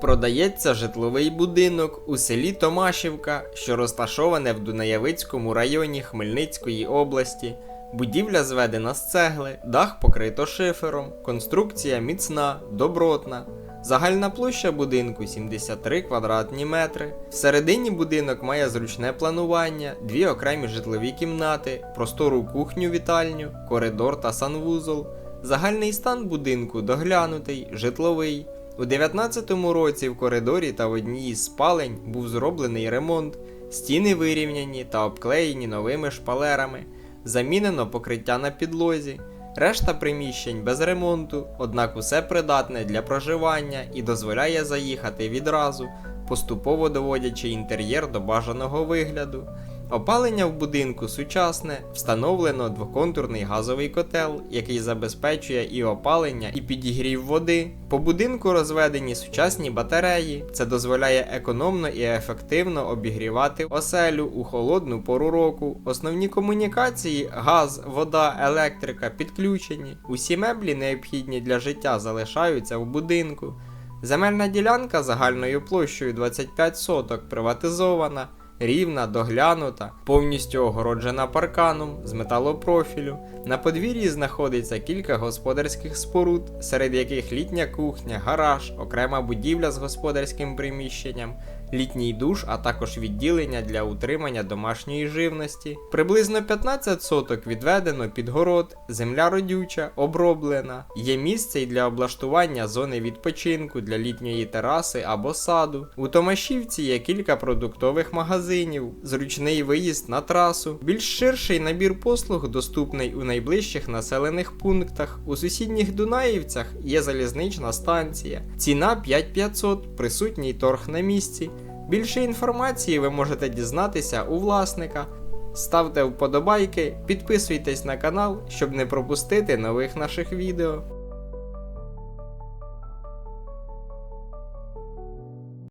Продається житловий будинок у селі Томашівка, що розташоване в Дунаєвицькому районі Хмельницької області. Будівля зведена з цегли, дах покрито шифером, конструкція міцна, добротна. Загальна площа будинку 73 квадратні метри. Всередині будинок має зручне планування, дві окремі житлові кімнати, простору кухню-вітальню, коридор та санвузол. Загальний стан будинку доглянутий, житловий. У 19-му році в коридорі та в одній із спалень був зроблений ремонт, стіни вирівняні та обклеєні новими шпалерами, замінено покриття на підлозі. Решта приміщень без ремонту, однак усе придатне для проживання і дозволяє заїхати відразу, поступово доводячи інтер'єр до бажаного вигляду. Опалення в будинку сучасне, встановлено двоконтурний газовий котел, який забезпечує і опалення, і підігрів води. По будинку розведені сучасні батареї. Це дозволяє економно і ефективно обігрівати оселю у холодну пору року. Основні комунікації газ, вода, електрика підключені. Усі меблі, необхідні для життя, залишаються в будинку. Земельна ділянка загальною площею 25 соток приватизована рівна, доглянута, повністю огороджена парканом з металопрофілю. На подвір'ї знаходиться кілька господарських споруд, серед яких літня кухня, гараж, окрема будівля з господарським приміщенням, літній душ, а також відділення для утримання домашньої живності. Приблизно 15 соток відведено під город, земля родюча, оброблена. Є місце й для облаштування зони відпочинку для літньої тераси або саду. У Томашівці є кілька продуктових магазинів, зручний виїзд на трасу, більш ширший набір послуг доступний у найближчих населених пунктах. У сусідніх Дунаївцях є залізнична станція. Ціна 5500, присутній торг на місці. Більше інформації ви можете дізнатися у власника. Ставте вподобайки, підписуйтесь на канал, щоб не пропустити нових наших відео.